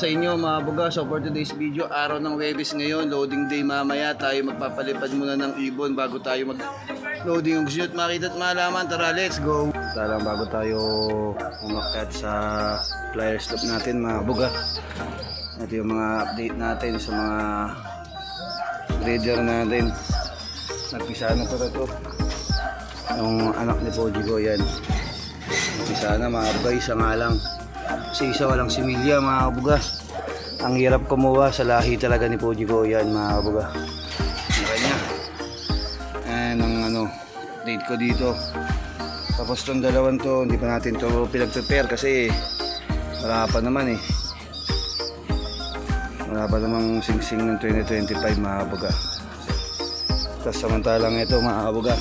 sa inyo mga buga? So for today's video, araw ng Webis ngayon, loading day mamaya. Tayo magpapalipad muna ng ibon bago tayo mag loading nyo at makita at malaman. Tara, let's go! Tara bago tayo umakyat sa flyer stop natin mga buga. Ito yung mga update natin sa mga breeder natin. Nagpisa na pa ito. Yung anak ni Pojigo yan. Nagpisa na mga buga, isa nga lang. Kasi isa walang similya mga kabuga. Ang hirap kumuha sa lahi talaga ni Pojigo yan mga kabuga. Ang kanya. And ang ano, date ko dito. Tapos tong dalawan to, hindi pa natin to pinag-prepare kasi wala pa naman eh. Wala pa namang singsing ng 2025 mga kabuga. Tapos samantalang ito mga kabuga.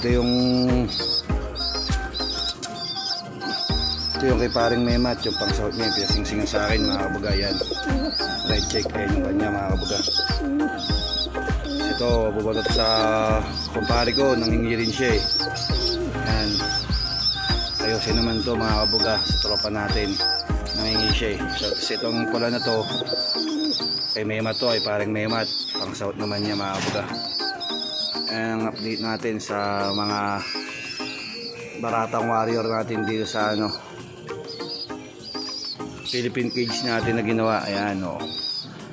Ito yung ito yung kay paring Memat, yung pang South niya, pinasingsingan sa akin mga kabugayan. Right check, ayan yung kanya mga kabuga. Ito, bubatot sa kumpare ko, nangingi rin siya eh. Ayan. Ayusin naman to mga kabuga sa tropa natin. Nangingi siya eh. So, kasi itong pula na to, kay Memat to, ay paring Memat. Pang South naman niya mga kabuga. Ayan ang update natin sa mga baratang warrior natin dito sa ano Philippine cage natin na ginawa. Ayan o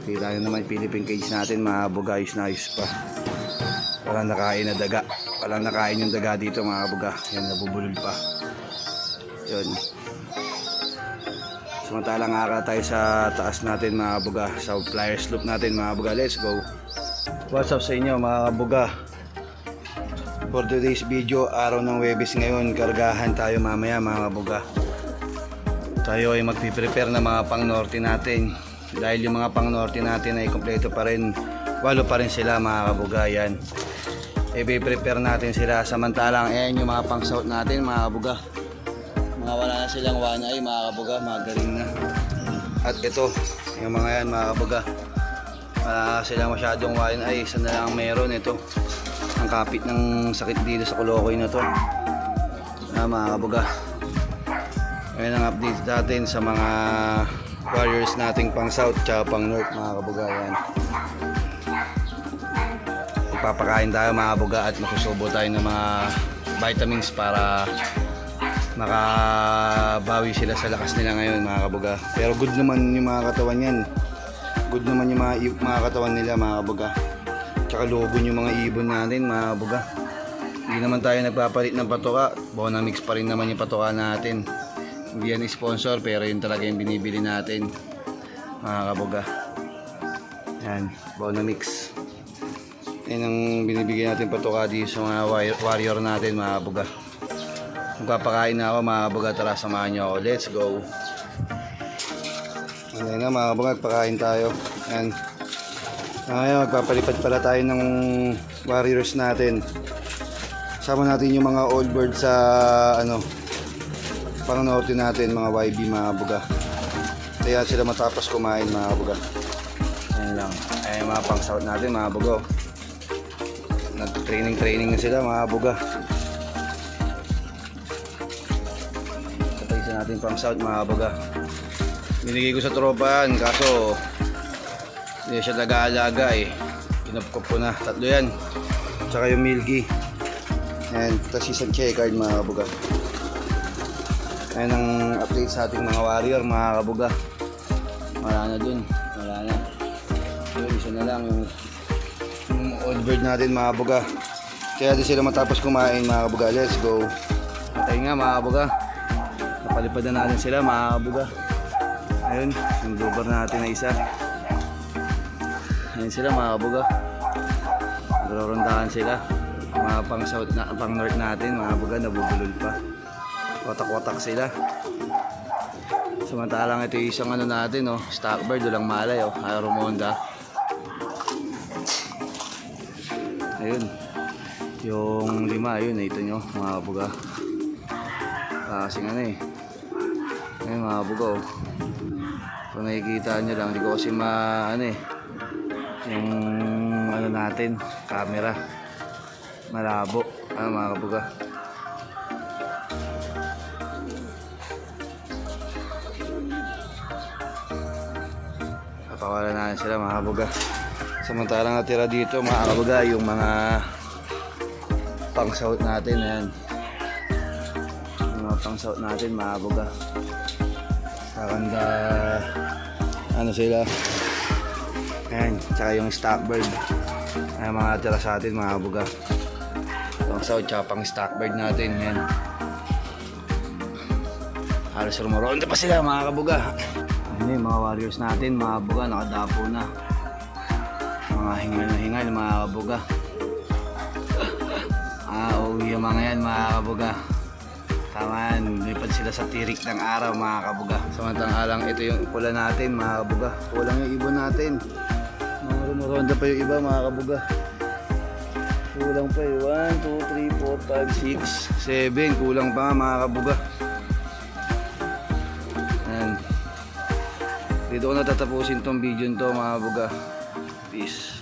kita nyo naman yung Philippine cage natin mga bugayos na ayos pa. Walang nakain na daga. Walang nakain yung daga dito mga buga. Yan nabubulol pa. Yun. Samantalang aka tayo sa taas natin mga buga. Sa flyer slope natin mga buga. Let's go. What's up sa inyo mga buga? For today's video, araw ng Webis ngayon, kargahan tayo mamaya mga kabuga. Tayo ay magpiprepare ng mga pang-norte natin. Dahil yung mga pang-norte natin ay kompleto pa rin. Walo pa rin sila mga kabuga yan. I-prepare natin sila samantalang ayan yung mga pang-south natin mga kabuga. Mga wala na silang one eye mga kabuga, magaling na. At ito, yung mga yan mga kabuga. Wala silang masyadong one eye, isa na lang meron ito ang kapit ng sakit dito sa Kolokoy na to na mga kabuga ngayon ang update natin sa mga warriors nating pang south tsaka pang north mga kabuga yan ipapakain tayo mga kabuga at makusubo tayo ng mga vitamins para makabawi sila sa lakas nila ngayon mga kabuga. Pero good naman yung mga katawan yan. Good naman yung mga, mga katawan nila mga kabuga. Tsaka logon yung mga ibon natin mga buga hindi naman tayo nagpapalit ng patoka. Bonamix pa rin naman yung patoka natin hindi yan sponsor pero yun talaga yung binibili natin. Mga kabuga. Yan Bonamix yan ang binibigyan natin patoka dito sa mga warrior natin mga buga magpapakain na ako mga buga tara samahan nyo ako. Let's go. Ano na mga buga pakain tayo. Yan. Ngayon, magpapalipad pala tayo ng warriors natin. Sama natin yung mga old bird sa ano pang norte natin, mga YB, mga buga. Kaya sila matapos kumain, mga buga. Ayan lang. Ayan mga pang south natin, mga buga. Nag-training-training na sila, mga buga. Sa natin pang south, mga buga. Binigay ko sa tropa yan, kaso hindi siya nag-aalaga eh. Pinapkop ko na. Tatlo yan. Tsaka yung milky. And tapos isang checkard mga kabuga. Ayan ang update sa ating mga warrior mga kabuga. Wala na dun. Wala na. Yun, isa na lang yung, yung old bird natin mga kabuga. Kaya di sila matapos kumain mga kabuga. Let's go. Patay nga mga kabuga. Napalipad na natin sila mga kabuga. Ayun, yung blooper natin na isa. Ayan sila mga kabuga. Nagrorondahan sila. Mga pang south na pang north natin, mga kabuga nabubulol pa. Watak-watak sila. Samantalang ito isang ano natin, oh, stockbird, walang malay, oh, Aeromonda. Ayun. Yung lima, ayun, ito nyo, mga kabuga. Kasing ano eh. Ayun, mga kabuga, oh. Kung nakikita nyo lang, hindi ko kasi ma, ano eh, yung ano natin, camera. Malabo. Ano mga kabuga. Napakawala na sila mga kabuga. Samantalang natira dito mga kabuga yung mga pang south natin. Ayan. Yung mga pang south natin mga kabuga. Kakanda ano sila. Ayan. Tsaka yung stockbird. Ayan mga natira sa atin mga kabuga. Pang south tsaka pang stockbird natin. Ayan. Halos rumoronda pa sila mga kabuga. Ano yung mga warriors natin, mga kabuga, nakadapo na. Mga hingal na hingal, mga kabuga. Ah, uwi yung mga yan, mga kabuga. Tama yan, lipad sila sa tirik ng araw, mga kabuga. Samantalang ito yung pula natin, mga kabuga. Kulang yung ibon natin. Mga rumoronda pa yung iba, mga kabuga. Kulang pa eh. 1, 2, 3, 4, 5, 6, 7. Kulang pa mga kabuga. Dito ko natatapusin tong video to mga buga. Peace.